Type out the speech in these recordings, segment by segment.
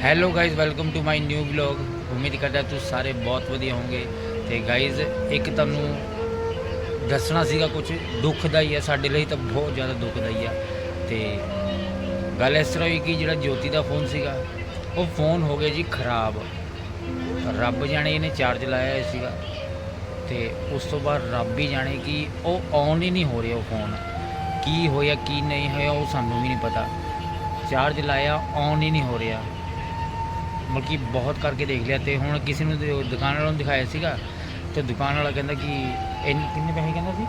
Hello guys welcome to my new vlog ਉਮੀਦ ਕਰਦਾ ਤੁਸੀਂ ਸਾਰੇ ਬਹੁਤ ਵਧੀਆ ਹੋਵੋਗੇ ਤੇ ਗਾਇਜ਼ ਇੱਕ ਤੁਹਾਨੂੰ ਦੱਸਣਾ ਸੀਗਾ ਕੁਝ ਦੁੱਖ ਦਾ ਹੀ ਹੈ ਸਾਡੇ ਲਈ ਤਾਂ ਬਹੁਤ ਜ਼ਿਆਦਾ ਦੁੱਖ ਦਾ ਹੀ ਆ ਤੇ ਗੱਲ ਇਸ ਤਰ੍ਹਾਂ ਹੋਈ ਕਿ ਜਿਹੜਾ ਜੋਤੀ ਦਾ ਫੋਨ ਸੀਗਾ ਉਹ ਫੋਨ ਹੋ ਗਿਆ ਜੀ ਖਰਾਬ ਰੱਬ ਜਾਣੇ ਇਹਨੇ ਚਾਰਜ ਲਾਇਆ ਸੀਗਾ ਤੇ ਉਸ ਤੋਂ ਬਾਅਦ ਰੱਬ ਹੀ ਜਾਣੇ ਕਿ ਉਹ ਔਨ ਹੀ ਨਹੀਂ ਹੋ ਰਿਹਾ ਉਹ ਫੋਨ ਕੀ ਹੋਇਆ ਕੀ ਨਹੀਂ ਹੋਇਆ ਉਹ ਸਾਨੂੰ ਵੀ ਨਹੀਂ ਪਤਾ ਚਾਰਜ ਲਾਇਆ ਔਨ ਹੀ ਨਹੀਂ ਹੋ ਰਿਹਾ ਮਤਲਬ ਕਿ ਬਹੁਤ ਕਰਕੇ ਦੇਖ ਲਿਆ ਤੇ ਹੁਣ ਕਿਸੇ ਨੂੰ ਤੇ ਦੁਕਾਨ ਵਾਲੇ ਨੂੰ ਦਿਖਾਇਆ ਸੀਗਾ ਤੇ ਦੁਕਾਨ ਵਾਲਾ ਕਹਿੰਦਾ ਕਿ ਇੰਨ ਕਿੰਨੇ ਪੈਸੇ ਕਹਿੰਦਾ ਸੀ?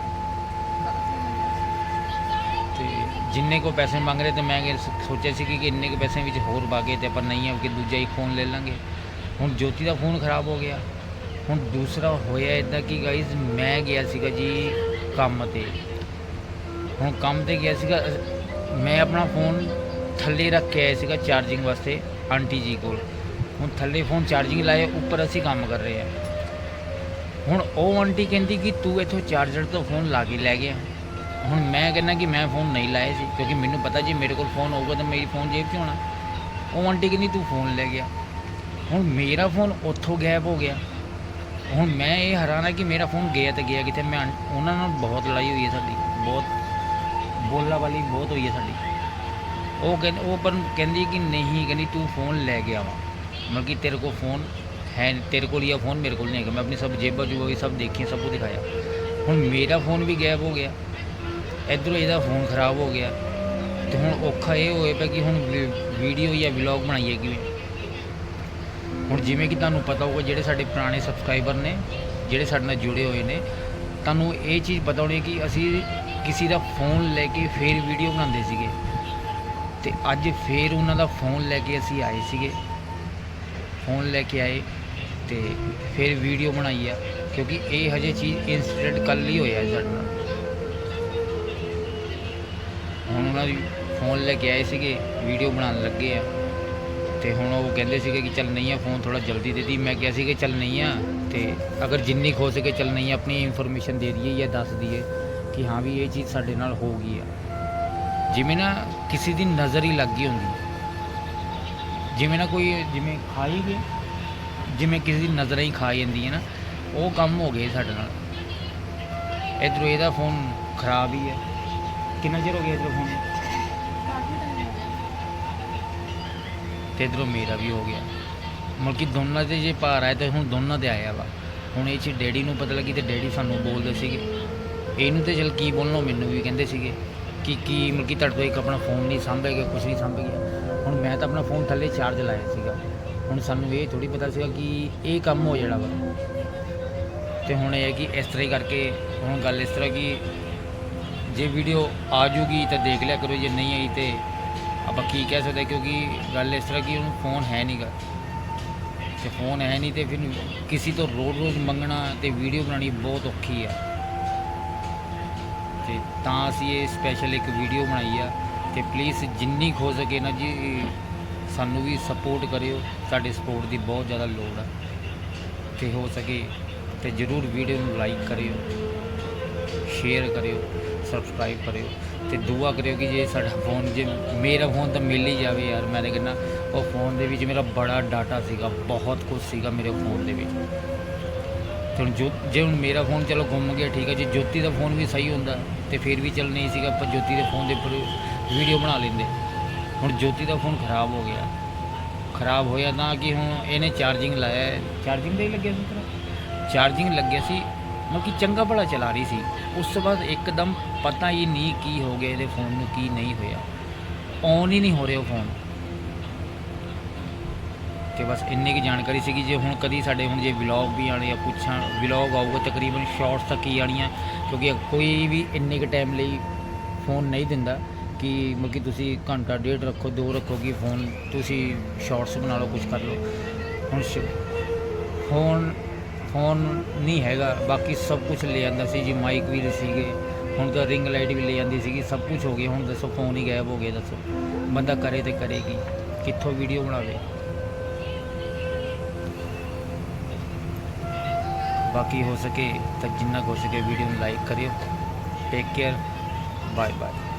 ਤੇ ਜਿੰਨੇ ਕੋ ਪੈਸੇ ਮੰਗ ਰਹੇ ਤੇ ਮੈਂ ਕਿ ਸ- ਸੋਚਿਆ ਸੀ ਕਿ ਇੰਨੇ ਕੁ ਪੈਸੇ ਵਿੱਚ ਹੋਰ ਬਾਗੇ ਤੇ ਆਪਾਂ ਨਹੀਂ ਆ ਕਿ ਦੂਜਾ ਹੀ ਫੋਨ ਲੈ ਲਾਂਗੇ। ਹੁਣ ਜੋਤੀ ਦਾ ਫੋਨ ਖਰਾਬ ਹੋ ਗਿਆ। ਹੁਣ ਦੂਸਰਾ ਹੋਇਆ ਇਦਾਂ ਕਿ ਗਾਈਜ਼ ਮੈਂ ਗਿਆ ਸੀਗਾ ਜੀ ਕੰਮ ਤੇ। ਹੁਣ ਕੰਮ ਤੇ ਗਿਆ ਸੀਗਾ ਅ- ਮੈਂ ਆਪਣਾ ਫੋਨ ਥੱਲੇ ਰੱਖ ਕੇ ਆਇਆ ਸੀਗਾ ਚਾਰਜਿੰਗ ਵਾਸਤੇ ਆਂਟੀ ਜੀ ਕੋਲ। ਹੁਣ ਥੱਲੇ ਫੋਨ ਚਾਰਜਿੰਗ ਲਾਇਆ ਉੱਪਰ ਅਸੀਂ ਕੰਮ ਕਰ ਰਹੇ ਹਾਂ। ਹੁਣ ਉਹ ਆਂਟੀ ਕਹਿੰਦੀ ਕਿ ਤੂੰ ਇੱਥੋਂ ਚਾਰਜਰ ਤੋਂ ਫੋਨ ਲਾ ਕੇ ਲੈ ਗਿਆ। ਹੁਣ ਮੈਂ ਕਹਿੰਦਾ ਕਿ ਮੈਂ ਫੋਨ ਨਹੀਂ ਲਾਇਆ ਸੀ, ਕਿਉਂਕਿ ਮੈਨੂੰ ਪਤਾ ਜੇ ਮੇਰੇ ਕੋਲ ਫੋਨ ਹੋਊਗਾ ਤਾਂ ਮੇਰੀ ਫੋਨ ਜੇਬ 'ਚ ਹੋਣਾ ਉਹ ਆਂਟੀ ਕਹਿੰਦੀ, ਤੂੰ ਫੋਨ ਲੈ ਗਿਆ। ਹੁਣ ਮੇਰਾ ਫੋਨ ਉੱਥੋਂ ਗਾਇਬ ਹੋ ਗਿਆ। ਹੁਣ ਮੈਂ ਇਹ ਹੈਰਾਨ ਕਿ ਮੇਰਾ ਫੋਨ ਗਿਆ ਤੇ ਗਿਆ ਕਿਤੇ ਮੈਂ ਉਹਨਾਂ ਨਾਲ ਬਹੁਤ ਲੜਾਈ ਹੋਈ ਹੈ ਸਾਡੀ, ਬਹੁਤ ਬੋਲਾ ਵਾਲੀ ਬਹੁਤ ਹੋਈ ਹੈ ਸਾਡੀ। ਉਹ ਕਹਿੰਦੇ ਉਹ ਪਰ ਕਹਿੰਦੀ ਕਿ ਨਹੀਂ, ਕਹਿੰਦੀ ਤੂੰ ਫੋਨ ਲੈ ਗਿਆ ਵਾ ਮਤਲਬ ਕਿ ਤੇਰੇ ਕੋਲ ਫੋਨ ਹੈ ਨੀ, ਤੇਰੇ ਕੋਲ ਹੀ ਆ ਫੋਨ ਮੇਰੇ ਕੋਲ ਨਹੀਂ ਹੈਗਾ ਮੈਂ ਆਪਣੀ ਸਭ ਜੇਬਾਂ ਜੂਬਾਂ ਵੀ ਸਭ ਦੇਖੀ ਸਭ ਕੁਝ ਦਿਖਾਇਆ ਹੁਣ ਮੇਰਾ ਫੋਨ ਵੀ ਗਾਇਬ ਹੋ ਗਿਆ ਇਧਰੋਂ ਇਹਦਾ ਫੋਨ ਖਰਾਬ ਹੋ ਗਿਆ ਤੇ ਹੁਣ ਔਖਾ ਇਹ ਹੋਇਆ ਪਿਆ ਕਿ ਹੁਣ ਵੀਡੀਓ ਜਾਂ ਵਲੌਗ ਬਣਾਈਏ ਕਿਵੇਂ ਹੁਣ ਜਿਵੇਂ ਕਿ ਤੁਹਾਨੂੰ ਪਤਾ ਹੋਊਗਾ ਜਿਹੜੇ ਸਾਡੇ ਪੁਰਾਣੇ ਸਬਸਕ੍ਰਾਈਬਰ ਨੇ ਜਿਹੜੇ ਸਾਡੇ ਨਾਲ ਜੁੜੇ ਹੋਏ ਨੇ ਤੁਹਾਨੂੰ ਇਹ ਚੀਜ਼ ਪਤਾ ਹੋਣੀ ਕਿ ਅਸੀਂ ਕਿਸੇ ਦਾ ਫੋਨ ਲੈ ਕੇ ਫੇਰ ਵੀਡੀਓ ਬਣਾਉਂਦੇ ਸੀਗੇ ਤੇ ਅੱਜ ਫੇਰ ਉਹਨਾਂ ਦਾ ਫੋਨ ਲੈ ਕੇ ਅਸੀਂ ਆਏ ਸੀਗੇ ਫੋਨ ਲੈ ਕੇ ਆਏ ਤੇ ਫਿਰ ਵੀਡੀਓ ਬਣਾਈ ਆ ਕਿਉਂਕਿ ਇਹ ਹਜੇ ਚੀਜ਼ ਇਨਸੀਡੈਂਟ ਕੱਲ ਹੀ ਹੋਇਆ ਸਾਡੇ ਨਾਲ। ਹੁਣ ਉਹਨਾਂ ਦੀ ਫੋਨ ਲੈ ਕੇ ਆਏ ਸੀਗੇ ਵੀਡੀਓ ਬਣਾਉਣ ਲੱਗੇ ਆ। ਤੇ ਹੁਣ ਉਹ ਕਹਿੰਦੇ ਸੀਗੇ ਕਿ ਚੱਲ ਨਹੀਂ ਆ ਫੋਨ ਥੋੜਾ ਜਲਦੀ ਦੇ ਦੀ। ਮੈਂ ਕਿਹਾ ਸੀ ਕਿ ਚੱਲ ਨਹੀਂ ਆ ਤੇ ਅਗਰ ਜਿੰਨੀ ਕੁ ਹੋ ਸਕੇ ਚੱਲ ਨਹੀਂ ਆ, ਆਪਣੀ ਇਨਫੋਰਮੇਸ਼ਨ ਦੇ ਦਈਏ ਜਾਂ ਦੱਸ ਦਈਏ ਕਿ ਹਾਂ ਵੀ ਇਹ ਚੀਜ਼ ਸਾਡੇ ਨਾਲ ਹੋ ਗਈ ਆ। ਜਿਵੇਂ ਨਾ ਕਿਸੇ ਦੀ ਨਜ਼ਰ ਹੀ ਲੱਗ ਗਈ ਹੁੰਦੀ। ਜਿਵੇਂ ਨਾ ਕੋਈ ਜਿਵੇਂ ਖਾਈ ਗਏ ਜਿਵੇਂ ਕਿਸੇ ਦੀ ਨਜ਼ਰ ਹੀ ਖਾ ਜਾਂਦੀ ਹੈ ਨਾ, ਉਹ ਕੰਮ ਹੋ ਗਏ ਸਾਡੇ ਨਾਲ। ਇਧਰੋਂ ਇਹਦਾ ਫੋਨ ਖਰਾਬ ਹੀ ਹੈ। ਕਿੰਨਾ ਚਿਰ ਹੋ ਗਿਆ ਇਧਰੋਂ ਫੋਨ ਤੇ ਇਧਰੋਂ ਮੇਰਾ ਵੀ ਹੋ ਗਿਆ। ਮਤਲਬ ਕਿ ਦੋਨਾਂ ਦੇ ਜੇ ਭਾਰ ਆਇਆ ਤੇ ਹੁਣ ਦੋਨਾਂ ਦੇ ਆਇਆ ਵਾ। ਹੁਣ ਇਹ 'ਚ ਡੈਡੀ ਨੂੰ ਪਤਾ ਲੱਗੀ ਤੇ ਡੈਡੀ ਸਾਨੂੰ ਬੋਲਦੇ ਸੀਗੇ। ਇਹਨੂੰ ਤੇ ਚਲ ਕੀ ਬੋਲਣਾ ਮੈਨੂੰ ਵੀ ਕਹਿੰਦੇ ਸੀਗੇ। ਕਿ ਕੀ ਮਤਲਬ ਕਿ ਤੁਹਾਡੇ ਤੋਂ ਇੱਕ ਆਪਣਾ ਫੋਨ ਨਹੀਂ ਸਾਂਭੇਗਾ ਕੁਝ ਨਹੀਂ ਸਾਂਭੇਗਾ ਹੁਣ ਮੈਂ ਤਾਂ ਆਪਣਾ ਫੋਨ ਥੱਲੇ ਚਾਰਜ ਲਾਇਆ ਸੀਗਾ। ਹੁਣ ਸਾਨੂੰ ਇਹ ਥੋੜੀ ਪਤਾ ਸੀਗਾ ਕਿ ਇਹ ਕੰਮ ਹੋ ਜਾਣਾ ਵਾ। ਤੇ ਹੁਣ ਇਹ ਹੈ ਕਿ ਇਸ ਤਰ੍ਹਾਂ ਹੀ ਕਰਕੇ ਹੁਣ ਗੱਲ ਇਸ ਤਰ੍ਹਾਂ ਕਿ ਜੇ ਵੀਡੀਓ ਆ ਜੂਗੀ ਤਾਂ ਦੇਖ ਲਿਆ ਕਰੋ, ਜੇ ਨਹੀਂ ਆਈ ਤੇ ਆਪਾਂ ਕੀ ਕਹਿ ਸਕਦੇ, ਕਿਉਂਕਿ ਗੱਲ ਇਸ ਤਰ੍ਹਾਂ ਕਿ ਉਹਨੂੰ ਫੋਨ ਹੈ ਨਹੀਂਗਾ ਤੇ ਫੋਨ ਹੈ ਨਹੀਂ ਤੇ ਫਿਰ ਕਿਸੇ ਤੋਂ ਰੋਜ਼ ਰੋਜ਼ ਮੰਗਣਾ ਤੇ ਵੀਡੀਓ ਬਣਾਉਣੀ ਬਹੁਤ ਔਖੀ ਹੈ ਤੇ ਤਾਂ ਅਸੀਂ ਇਹ ਸਪੈਸ਼ਲ ਇੱਕ ਵੀਡੀਓ ਬਣਾਈ ਆ ਤੇ ਪਲੀਜ਼ ਜਿੰਨੀ ਕੁ ਹੋ ਸਕੇ ਨਾ ਜੀ, ਸਾਨੂੰ ਵੀ ਸਪੋਰਟ ਕਰਿਓ ਸਾਡੇ ਸਪੋਰਟ ਦੀ ਬਹੁਤ ਜ਼ਿਆਦਾ ਲੋੜ ਆ। ਤੇ ਹੋ ਸਕੇ ਤੇ ਜਰੂਰ ਵੀਡੀਓ ਨੂੰ ਲਾਈਕ ਕਰਿਓ ਸ਼ੇਅਰ ਕਰਿਓ ਸਬਸਕ੍ਰਾਈਬ ਕਰਿਓ ਤੇ ਦੁਆ ਕਰਿਓ ਕਿ ਜੇ ਸਾਡਾ ਫੋਨ ਜੇ ਮੇਰਾ ਫੋਨ ਤਾਂ ਮਿਲ ਹੀ ਜਾਵੇ ਯਾਰ, ਮੈਂ ਤਾਂ ਕਹਿੰਦਾ, ਉਹ ਫੋਨ ਦੇ ਵਿੱਚ ਮੇਰਾ ਬੜਾ ਡਾਟਾ ਸੀਗਾ, ਬਹੁਤ ਕੁਝ ਸੀਗਾ ਮੇਰੇ ਫੋਨ ਦੇ ਵਿੱਚ। ਤੇ ਹੁਣ ਜੋ ਜੇ ਹੁਣ ਮੇਰਾ ਫੋਨ ਚਲੋ ਗੁੰਮ ਗਿਆ ਠੀਕ ਹੈ ਜੇ ਜੋਤੀ ਦਾ ਫੋਨ ਵੀ ਸਹੀ ਹੁੰਦਾ ਤੇ ਫਿਰ ਵੀ ਚੱਲ ਨਹੀਂ ਸੀਗਾ ਆਪਾਂ ਜੋਤੀ ਦੇ ਫੋਨ ਦੇ ਉੱਪਰ ਵੀਡੀਓ ਬਣਾ ਲੈਂਦੇ। ਹੁਣ ਜੋਤੀ ਦਾ ਫੋਨ ਖਰਾਬ ਹੋ ਗਿਆ। ਖਰਾਬ ਹੋਇਆ ਤਾਂ ਕਿ ਹੁਣ ਇਹਨੇ ਚਾਰਜਿੰਗ ਲਾਇਆ ਚਾਰਜਿੰਗ ਦੇ ਹੀ ਲੱਗਿਆ ਸੀ ਤੇਰਾ? ਚਾਰਜਿੰਗ ਲੱਗਿਆ ਸੀ ਮਤਲਬ ਕਿ ਚੰਗਾ ਭਲਾ ਚਲਾ ਰਹੀ ਸੀ। ਉਸ ਤੋਂ ਬਾਅਦ ਇੱਕਦਮ ਪਤਾ ਹੀ ਨਹੀਂ ਕੀ ਹੋ ਗਿਆ ਇਹਦੇ ਫੋਨ ਨੂੰ ਕੀ ਨਹੀਂ ਹੋਇਆ। ਔਨ ਹੀ ਨਹੀਂ ਹੋ ਰਿਹਾ ਫੋਨ। ਤੇ ਬਸ ਇੰਨੀ ਕੀ ਜਾਣਕਾਰੀ ਸੀਗੀ ਜੇ ਹੁਣ ਕਦੀ ਸਾਡੇ ਹੁਣ ਜੇ ਵਲੌਗ ਵੀ ਆਣੇ ਆ, ਪੁੱਛਾਂ ਵਲੌਗ ਆਊਗਾ ਤਕਰੀਬਨ ਸ਼ਾਰਟਸ ਤੱਕ ਹੀ ਆਣੀਆਂ ਕਿਉਂਕਿ ਕੋਈ ਵੀ ਇੰਨੇ ਕੁ ਟਾਈਮ ਲਈ ਫੋਨ ਨਹੀਂ ਦਿੰਦਾ ਕਿ ਮਤਲਬ ਕਿ ਤੁਸੀਂ ਘੰਟਾ ਡੇਢ ਰੱਖੋ, ਦੋ ਰੱਖੋ ਕਿ ਫੋਨ ਤੁਸੀਂ ਸ਼ਾਰਟਸ ਬਣਾ ਲਓ ਕੁਝ ਕਰ ਲਓ। ਹੁਣ ਸ਼- ਫੋਨ ਫੋਨ ਨਹੀਂ ਹੈਗਾ, ਬਾਕੀ ਸਭ ਕੁਝ ਲੈ ਜਾਂਦਾ ਸੀ, ਜੀ ਮਾਈਕ ਵੀ ਸੀਗੇ, ਹੁਣ ਤਾਂ ਰਿੰਗ ਲਾਈਟ ਵੀ ਲੈ ਜਾਂਦੀ ਸੀਗੀ, ਸਭ ਕੁਝ ਹੋ ਗਿਆ, ਹੁਣ ਦੱਸੋ ਫੋਨ ਹੀ ਗਾਇਬ ਹੋ ਗਿਆ, ਦੱਸੋ। ਬੰਦਾ ਕਰੇ ਤੇ ਕਰੇਗੀ ਕਿੱਥੋਂ ਵੀਡੀਓ ਬਣਾਵੇ? ਬਾਕੀ ਹੋ ਸਕੇ ਤਾਂ ਜਿੰਨਾ ਕੁ ਹੋ ਸਕੇ ਵੀਡੀਓ ਨੂੰ ਲਾਈਕ ਕਰਿਓ। Take care bye bye